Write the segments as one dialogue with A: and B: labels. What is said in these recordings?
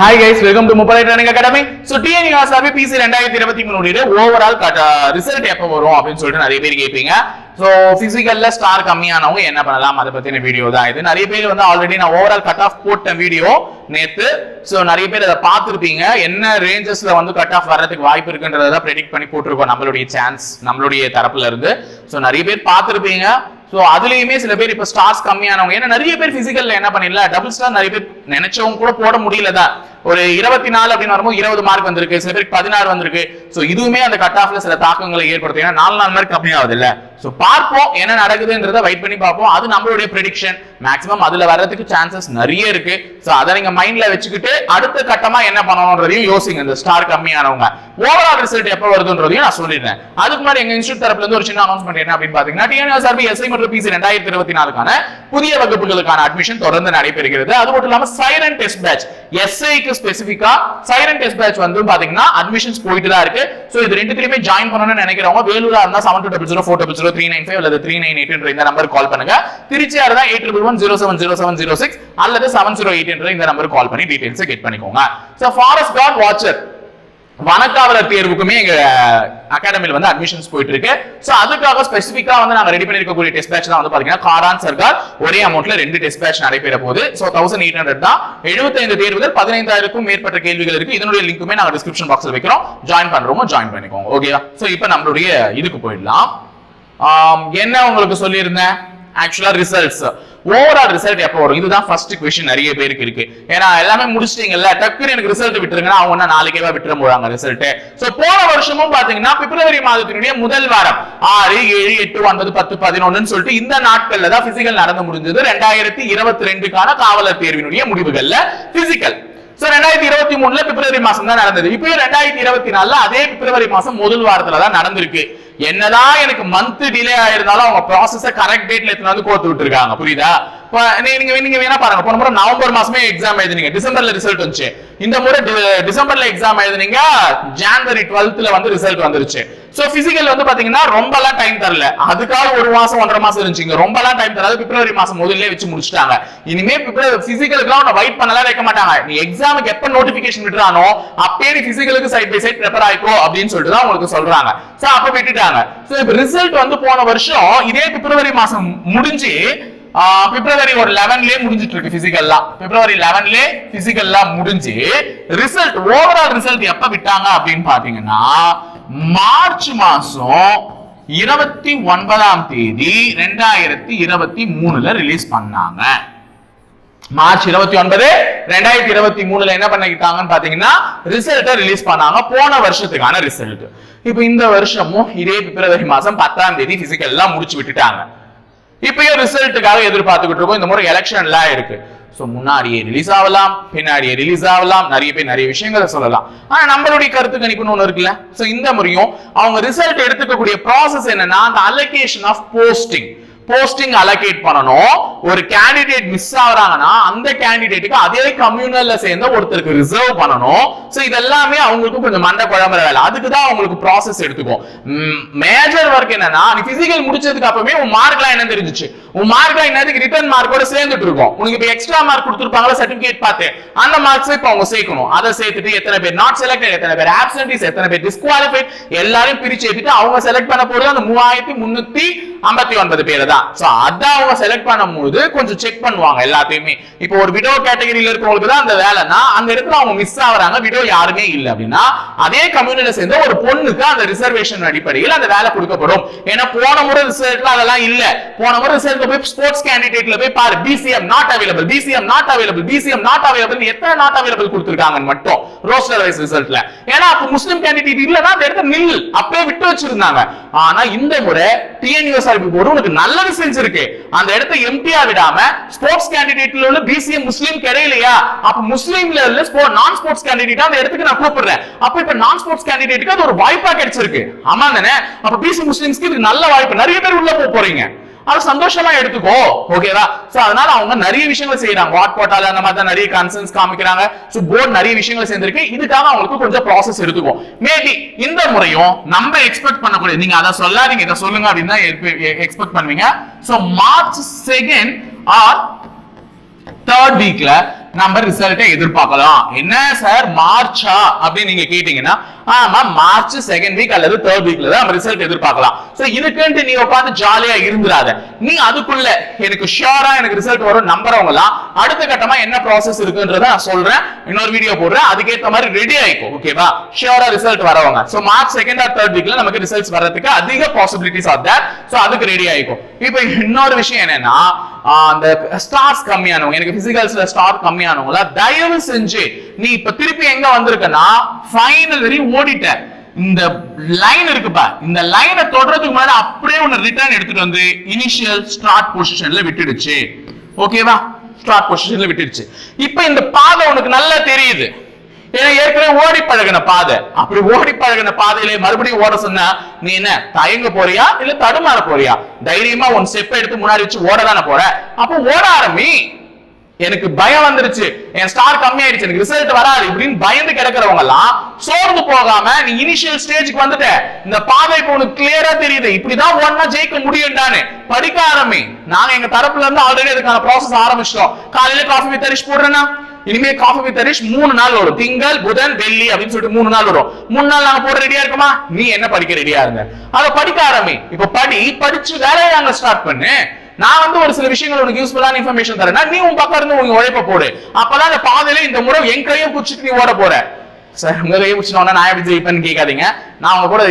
A: Hi guys welcome to Muppadai training academy so TN university PC ரெண்டாயிரத்தி இருபத்தி மூணு overall result எப்போ வரும் அப்படின்னு சொல்லிட்டு நிறைய பேர் கேட்பீங்க ஸோ பிசிக்கல்ல ஸ்டார் கம்மியானவங்க என்ன பண்ணலாம்? அதை பத்தின வீடியோ தான் இது. நிறைய பேர் வந்து ஆல்ரெடி நான் ஓவரால் கட் ஆஃப் போட்ட வீடியோ நேத்து. ஸோ நிறைய பேர் அதை பார்த்துருப்பீங்க. என்ன ரேஞ்சஸ்ல வந்து கட் ஆஃப் வர்றதுக்கு வாய்ப்பு இருக்குன்றதை ப்ரெடிக்ட் பண்ணி போட்டிருக்கோம் நம்மளுடைய சான்ஸ் நம்மளுடைய தரப்புல இருந்து. ஸோ நிறைய பேர் பார்த்துருப்பீங்க. ஸோ அதுலயுமே சில பேர் இப்போ ஸ்டார்ஸ் கம்மியானவங்க. ஏன்னா நிறைய பேர் பிசிக்கல்ல என்ன பண்ணிடல டபுள் ஸ்டார் நிறைய பேர் நினைச்சவங்க கூட போட முடியலதான் ஒரு இருபத்தி நாலு அப்படின்னு வரும்போது இருபது மார்க் வந்திருக்கு சில பேருக்கு பதினாறு வந்திருக்கு. ஸோ இதுவுமே அந்த கட் ஆஃப்ல சில தாக்கங்களை ஏற்படுத்தும். ஏன்னா நாலு நாலு மார்க் கம்மியாவது இல்ல ஸோ பார்ப்போம் என்ன நடக்குதுன்றத வெயிட் பண்ணி பார்ப்போம். அது நம்மளுடைய ப்ரெடிக்ஷன் மேக்ஸிமம் அதுல வர்றதுக்கு சான்சஸ் நிறைய இருக்கு. ஸோ அதை நீங்க மைண்ட்ல வச்சுக்கிட்டு அடுத்த கட்டமா என்ன பண்ணணும்ன்றதையும் யோசிங்க. இந்த ஸ்டார் கம்மியானவங்க. ஓவரால் ரிசல்ட் எப்போ வருதுன்றதையும் நான் சொல்லிடுறேன். அதுக்கு முன்னாடி எங்க இன்ஸ்டியூட் தரப்புல இருந்து ஒரு சின்ன அனௌன்ஸ்மெண்ட் என்ன அப்படின்னு பாத்தீங்கன்னா டிஎன்எஸ்ஆர்பி எஸ்ஐ மற்றும் பிசி ரெண்டாயிரத்தி இருபத்தி நாலுக்கான புதிய வகுப்புகளுக்கான அட்மிஷன் தொடர்ந்து நடைபெறுகிறது. அது மட்டும் இல்லாம சைரன் டெஸ்ட் பேட்ச் எஸ்ஐக்கு ஸ்பெசிஃபிக்கா சைரன் டெஸ்ட் பேட்ச் வந்து பாத்தீங்கன்னா அட்மிஷன்ஸ் போயிட்டு தான் இருக்கு. ஸோ இது ரெண்டுத்திலுமே ஜாயின் பண்ணணும்னு நினைக்கிறவங்க வேலூரா இருந்தா seven two double zero four double zero three nine five அல்லது த்ரீ நைன் எயிட் இந்த நம்பர் கால் பண்ணுங்க. திருச்சியா இருந்தா eight triple one zero seven zero seven zero six அல்லது செவன் ஜீரோ எயிட் இந்த நம்பர் கால் பண்ணி டீடைல்ஸ் கெட் பண்ணிக்கோங்க. So forest guard watcher வனக்காவலர் தேர்வுக்குமே எங்க அகாடமியில் வந்து அட்மிஷன்ஸ் போயிட்டு இருக்கு ஸோ அதுக்காக ஸ்பெசிஃபிக்காக வந்து நாங்க ரெடி பண்ணிருக்கக்கூடிய டெஸ்ட் பேட்ச் தான் வந்து பாத்தீங்கன்னா காரான் சர்க்கார் ஒரே அமௌண்ட்ல ரெண்டு டெஸ்ட் பேட்ச் நடைபெற போகுது. சோ தௌசண்ட் எயிட் ஹண்ட்ரட் தான். எழுபத்தைந்து தேர்வுகள் பதினைந்தாயிரக்கும் மேற்பட்ட கேள்விகள் இருக்கு. இதனுடைய லிங்க்குமே நாங்கள் டிஸ்கிரிப்ஷன் பாக்ஸ்ல வைக்கிறோம். ஜாயின் பண்றோமோ ஜாயின் பண்ணிக்கோங்க ஓகேவா சோ இப்போ நம்மளுடைய இதுக்கு போயிடலாம். என்ன உங்களுக்கு சொல்லியிருந்தேன்? ஆக்சுவலா ரிசல்ட்ஸ் ஓவரால் ரிசல்ட் எப்போ வரும்? இதுதான் ஃபர்ஸ்ட் கொஸ்டின் நிறைய பேருக்கு இருக்கு. ஏன்னா எல்லாமே முடிச்சிட்டீங்கல்ல? டக்குனு எனக்கு ரிசல்ட் விட்டுருங்கன்னா அவங்க என்ன நாளைக்கே விட்டுற போறாங்க ரிசல்ட் ஸோ போன வருஷமும் பாத்தீங்கன்னா பிப்ரவரி மாதத்தினுடைய முதல் வாரம். ஆறு ஏழு எட்டு ஒன்பது பத்து பதினொன்னு சொல்லிட்டு இந்த நாட்கள்ல தான் பிசிக்கல் நடந்து முடிஞ்சது. ரெண்டாயிரத்தி இருபத்தி ரெண்டுக்கான காவலர் தேர்வினுடைய முடிவுகள்ல பிசிக்கல் சோ ரெண்டாயிரத்தி இருபத்தி மூணுல பிப்ரவரி மாசம் தான் நடந்தது. இப்போ ரெண்டாயிரத்தி இருபத்தி நாலுல அதே பிப்ரவரி மாசம் முதல் வாரத்துல தான் நடந்திருக்கு. என்னதான் எனக்கு மந்த் டிலே ஆயிருந்தாலும் அவங்க ப்ராசஸ கரெக்ட் டேட்ல எத்தனை வந்து கோர்த்து விட்டுருக்காங்க புரியுதா? நீங்க நீங்க வேணா பாருங்க. போன முறை நவம்பர் மாசமே எக்ஸாம் எழுதினீங்க. டிசம்பர்ல ரிசல்ட் வந்துச்சு. இந்த முறை டிசம்பர்ல எக்ஸாம் எழுதினீங்க. ஜான்வரி டுவெல்த்ல வந்து ரிசல்ட் வந்துருச்சு. சோ பிசிக்கல் வந்து பாத்தீங்கன்னா ரொம்பலாம் டைம் தரல. அதுக்காக ஒரு மாசம் ஒன்றரை மாசம் இருந்துச்சுங்க. ரொம்பலாம் டைம் தராது. பிப்ரவரி மாசம் முதல்ல வச்சு முடிச்சிட்டாங்க. இனிமே பிப்ரவரி பிசிக்கலுக்குலாம் உன்னை வெயிட் பண்ணலாம் வைக்க மாட்டாங்க. நீ எக்ஸாமுக்கு எப்ப நோட்டிபிகேஷன் விடுறானோ அப்பயே நீ பிசிக்கலுக்கு சைட் பை சைட் ப்ரிப்பேர் ஆயிக்கோ அப்படின்னு சொல்லிட்டு தான் உங்களுக்கு சொல்றாங்க. சோ அப்ப விட்டுட்டாங்க. சோ இப்ப ரிசல்ட் வந்து போன வருஷம் இதே பிப்ரவரி மாசம் முடிஞ்சு பிப்ரவரி ஒரு லெவன்லயே முடிஞ்சிட்டு இருக்கு பிசிக்கல்லாம் பிப்ரவரி லெவன்லயே பிசிக்கல்லாம் முடிஞ்சு ரிசல்ட் ஓவரால் ரிசல்ட் எப்ப விட்டாங்க அப்படின்னு பாத்தீங்கன்னா மார்ச் மாசம் இருபத்தி ஒன்பதாம் தேதி ரெண்டாயிரத்தி இருபத்தி மூணுல ரிலீஸ் பண்ணாங்க. மார்ச் இருபத்தி ஒன்பது ரெண்டாயிரத்தி இருபத்தி மூணுல என்ன பண்ணிக்கிட்டாங்கன்னு பாத்தீங்கன்னா ரிசல்ட்டை ரிலீஸ் பண்ணாங்க. போன வருஷத்துக்கான ரிசல்ட் இப்போ இந்த வருஷமும் இதே பிப்ரவரி மாசம் பத்தாம் தேதி பிசிக்கல் எல்லாம் முடிச்சு விட்டுட்டாங்க. இப்பயும் ரிசல்ட்டுக்காக எதிர்பார்த்துக்கிட்டு இருக்கோம். இந்த முறை எலெக்ஷன்லாம் இருக்கு. ஸோ முன்னாடியே ரிலீஸ் ஆகலாம் பின்னாடியே ரிலீஸ் ஆகலாம். நிறைய பேர் நிறைய விஷயங்களை சொல்லலாம். ஆனா நம்மளுடைய கருத்து கணிப்புன்னு ஒன்று இருக்குல்ல? ஸோ இந்த முறையும் அவங்க ரிசல்ட் எடுத்துக்கக்கூடிய ப்ராசஸ் என்னன்னா அந்த allocation of posting posting allocate பண்ணணும். ஒரு கேண்டிடேட் மிஸ் ஆகுறாங்கன்னா அந்த கேண்டிடேட்டுக்கு அதே கம்யூனல்ல சேர்ந்த ஒருத்தருக்கு ரிசர்வ் பண்ணணும். சோ இதெல்லாமே அவங்களுக்கு கொஞ்சம் மண்ட குழம்புற வேலை. அதுக்கு தான் அவங்களுக்கு ப்ராசஸ் எடுத்துக்கும் மேஜர் ஒர்க் என்னன்னா நீ பிசிக்கல் முடிச்சதுக்கு அப்புறமே உன் மார்க்லாம் என்ன தெரிஞ்சுச்சு. உன் மார்க்லாம் என்னதுக்கு ரிட்டர்ன் மார்க்கோட சேர்ந்துட்டு இருக்கும். உனக்கு இப்போ எக்ஸ்ட்ரா மார்க் கொடுத்துருப்பாங்களா சர்டிபிகேட் பார்த்து. அந்த மார்க்ஸ் இப்போ அவங்க சேர்க்கணும். அதை சேர்த்துட்டு எத்தனை பேர் நாட் செலக்டட் எத்தனை பேர் ஆப்சன்டிஸ் எத்தனை பேர் டிஸ்குவாலிஃபைட் எல்லாரையும் பிரிச்சு எடுத்துட்டு அவங்க செலக்ட் பண்ண போறது அந்த மூவாயிரத்தி முன்னூத்தி ஐம்பத்தி ஒன்பது பேர் தான். சோ அதான் அவங்க செலக்ட் பண்ணும்போது கொஞ்சம் செக் பண்ணுவாங்க எல்லாத்தையுமே. இப்போ ஒரு விடோ கேட்டகரியில இருக்கவங்களுக்கு தான் அந்த வேலைன்னா அந்த இடத்துல அவங்க மிஸ் ஆகுறாங்க விடோ யாருமே இல்லை அப்படின்னா அதே கம்யூனிட்டில சேர்ந்த ஒரு பொண்ணுக்கு அந்த ரிசர்வேஷன் அடிப்படையில் அந்த வேலை கொடுக்கப்படும். ஏன்னா போன முறை ரிசல்ட்ல அதெல்லாம் இல்ல. போன முறை ரிசல்ட்ல போய் ஸ்போர்ட்ஸ் கேண்டிடேட்ல போய் பாரு BCM not available BCM not available BCM not available எத்தனை நாட் அவைலபிள் கொடுத்துருக்காங்கன்னு மட்டும். ரோஸ்டர் வைஸ் ரிசல்ட்ல. ஏன்னா அப்ப முஸ்லீம் கேண்டிடேட் இல்லனா அந்த இடத்துல நில் அப்பவே விட்டு வச்சிருந்தாங்க. ஆனா இந்த முறை டிஎன்யூஎஸ்ஆர்பி போர்டு உனக்கு நல்ல செஞ்சிருக்கு. அந்த இடத்த எம்டியா விடாம ஸ்போர்ட்ஸ் கேண்டிடேட்ல உள்ள பிசிஎம் முஸ்லீம் கிடையலையா? அப்ப முஸ்லீம்ல உள்ள நான் ஸ்போர்ட்ஸ் கேண்டிடேட் அந்த இடத்துக்கு நான் கூப்பிடுறேன். அப்ப இப்ப நான் ஸ்போர்ட்ஸ் கேண்டிடேட்டுக்கு அது ஒரு வாய்ப்பா கிடைச்சிருக்கு. ஆமா தானே? அப்ப பிசி முஸ்லீம்ஸ்க்கு இது நல்ல வாய்ப்பு. நிறைய பேர் உள்ள போக போறீங்க. அது சந்தோஷமா எடுத்துக்கோ. ஓகேவா சோ அதனால அவங்க நிறைய விஷயங்கள் செய்யறாங்க வாட் போட்டால அந்த மாதிரி தான் நிறைய கன்சர்ன்ஸ் காமிக்கிறாங்க. சோ போர்டு நிறைய விஷயங்கள் சேர்ந்திருக்கு. இதுக்காக அவங்களுக்கு கொஞ்சம் ப்ராசஸ் எடுத்துக்கும் மேபி இந்த முறையும் நம்ம எக்ஸ்பெக்ட் பண்ணக்கூடிய நீங்க அதை சொல்லாதீங்க இதை சொல்லுங்க அப்படின்னு தான் எக்ஸ்பெக்ட் பண்ணுவீங்க. So March second or third வீக்ல நம்ம ரிசல்ட்டை எதிர்பார்க்கலாம். என்ன சார் மார்ச்சா அப்படின்னு நீங்க கேட்டீங்கன்னா ஆமா மார்ச் செகண்ட் வீக் அல்லது தேர்ட் வீக்ல தான் நம்ம ரிசல்ட் எதிர்பார்க்கலாம். சோ இதுக்குன்ட்டு நீ உட்காந்து ஜாலியா இருந்துடாத நீ அதுக்குள்ள எனக்கு ஷியோரா எனக்கு ரிசல்ட் வரும் நம்புறவங்கலாம் அடுத்த கட்டமா என்ன ப்ராசஸ் இருக்குன்றத நான் சொல்றேன். இன்னொரு வீடியோ போடுறேன். அதுக்கேத்த மாதிரி ரெடி ஆயிக்கும் ஓகேவா ஷியோரா ரிசல்ட் வரவங்க. So March second or third வீக்ல நமக்கு ரிசல்ட்ஸ் வர்றதுக்கு அதிக பாசிபிலிட்டிஸ் ஆஃப் தட் சோ அதுக்கு ரெடி ஆயிக்கும் இப்போ இன்னொரு விஷயம் என்னன்னா அந்த ஸ்டார்ஸ் கம்மியானவங்க எனக்கு பிசிக்கல்ஸ்ல ஸ்டார் கம்மியானவங்கள தயவு செஞ்சு நீ இப்ப திருப்பி எங்க வந்திருக்கனா ஃபைனல் வரையும் ஓடிட்ட. இந்த லைன் இருக்குப்பா இந்த லைனை தொடறதுக்கு முன்னாடி அப்படியே உன்னை ரிட்டர்ன் எடுத்துட்டு வந்து இனிஷியல் ஸ்டார்ட் பொசிஷன்ல விட்டுடுச்சு. ஓகேவா ஸ்டார்ட் பொசிஷன்ல விட்டுடுச்சு. இப்போ இந்த பாதை உனக்கு நல்லா தெரியுது. ஏன்னா ஏற்கனவே ஓடி பழகின பாதை. அப்படி ஓடி பழகின பாதையிலே மறுபடியும் ஓட சொன்னா நீ என்ன தயங்க போறியா? இல்ல தடுமாற போறியா? தைரியமா உன் ஸ்டெப் எடுத்து முன்னாடி வச்சு ஓட தானே போற? அப்போ ஓட ஆரம்பி. எனக்கு பயம் வந்துருச்சு. என் ஸ்டார் கம்மியாயிடுச்சு. எனக்கு ரிசல்ட் வராது இப்படின்னு பயந்து கிடக்கிறவங்க எல்லாம் சோர்ந்து போகாம நீ இனிஷியல் ஸ்டேஜ்க்கு வந்துட்ட. இந்த பாதை இப்போ உனக்கு கிளியரா தெரியுது. இப்படிதான் ஒன்னா ஜெயிக்க முடியும்டான்னு படிக்க ஆரம்பி. நாங்க எங்க தரப்புல இருந்து ஆல்ரெடி அதுக்கான ப்ராசஸ் ஆரம்பிச்சிட்டோம். காலையில காஃபி வித் அரிஷ் போடுறேன்னா இனிமே காஃபி வித் ஹரிஷ் மூணு நாள் வரும். திங்கள் புதன் வெள்ளி அப்படின்னு சொல்லிட்டு மூணு நாள் வரும். மூணு நாள் நாங்க போட ரெடியா இருக்குமா? நீ என்ன படிக்க ரெடியா இருங்க அதை படிக்க ஆரம்பி. இப்ப படி படிச்சு வேலையை நாங்க ஸ்டார்ட் பண்ணு. நான் வந்து ஒரு சில விஷயங்கள் உனக்கு யூஸ்ஃபுல்லான இன்ஃபர்மேஷன் தரேன்னா நீ உன் பக்கம் இருந்து உங்க உழைப்ப போடு. அப்பதான் அந்த பாதையில இந்த முறை என் கையை குச்சிட்டு நீ ஓட போற. சார் உங்க கையை பிடிச்சினோன்னா நான் எப்படி ஜெயிப்பேன்னு கேட்காதீங்க. நான் உங்க கூட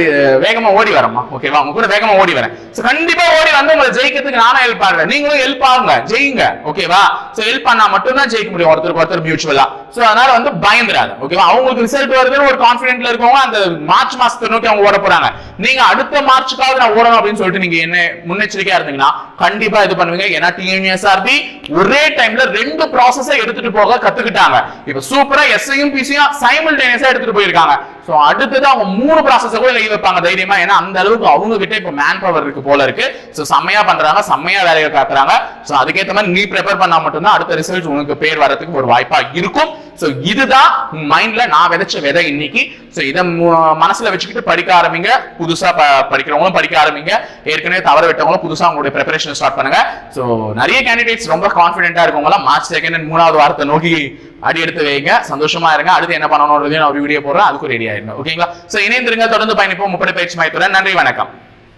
A: வேகமா ஓடி வரேம்மா. ஓகேவா உங்க கூட வேகமா ஓடி வரேன். ஸோ கண்டிப்பா ஓடி வந்து உங்களை ஜெயிக்கிறதுக்கு நானும் ஹெல்ப் ஆடுறேன் நீங்களும் ஹெல்ப் ஆகுங்க. ஜெயிங்க. ஓகேவா சோ ஹெல்ப் பண்ணா மட்டும்தான் ஜெயிக்க முடியும். ஒருத்தருக்கு ஒருத்தர் மியூச்சுவலா சோ அதனால வந்து பயந்துராது ஓகேவா அவங்களுக்கு ரிசல்ட் வருதுன்னு ஒரு கான்பிடென்ட்ல இருக்கவங்க அந்த மார்ச் மாசத்தை நோக்கி அவங்க ஓட போறாங்க. நீங்க அடுத்த மார்ச்சுக்காவது நான் ஓடணும் அப்படின்னு சொல்லிட்டு நீங்க என்ன முன்னெச்சரிக்கையா இருந்தீங்கன்னா கண்டிப்பா இது பண்ணுவீங்க. ஏன்னா டிஎன்எஸ்ஆர்பி ஒரே டைம்ல ரெண்டு ப்ராசஸை எடுத்துட்டு போக கத்துக்கிட்டாங்க. இப்ப சூப்பரா எஸ்ஐயும் பிசியும் சைமல்டேனியஸா எடுத்துட்டு போயிருக்காங்க. சோ அடுத்தது அவங்க மூணு ப்ராசஸ் கூட எழுதி வைப்பாங்க தைரியமா. ஏன்னா அந்த அளவுக்கு அவங்க கிட்ட இப்ப மேன் பவர் இருக்கு போல இருக்கு. ஸோ செம்மையா பண்றாங்க செம்மையா வேலையை காட்டுறாங்க. சோ அதுக்கேத்த மாதிரி நீ ப்ரிப்பேர் பண்ணா மட்டும்தான் அடுத்த ரிசல்ட் உனக்கு பேர் வரதுக்கு ஒரு வாய்ப்பா இருக்கும். சோ இதுதான் மைண்ட்ல நான் விதைச்ச விதை இன்னைக்கு. ஸோ இதை மனசுல வச்சுக்கிட்டு படிக்க ஆரம்பிங்க. புதுசா ப- படிக்கிறவங்களும் படிக்க ஆரம்பிங்க. ஏற்கனவே தவற விட்டவங்களும் புதுசா உங்களுடைய ப்ரிப்பரேஷன் ஸ்டார்ட் பண்ணுங்க. ஸோ நிறைய கேண்டிடேட்ஸ் ரொம்ப கான்பிடென்ட்டா இருக்கவங்களாம் மார்ச் செகண்ட் மூணாவது வாரத்தை நோக்கி அடி எடுத்து வைங்க. சந்தோஷமா இருங்க. அடுத்து என்ன பண்ணணும்ன்றதையும் நான் ஒரு வீடியோ போடுறேன். அதுக்கு ரெடி ஆயிடும் ஓகேங்களா சோ இணைந்திருங்க தொடர்ந்து பயணிப்போம். முப்படை பயிற்சி மையத்துடன் நன்றி. வணக்கம்.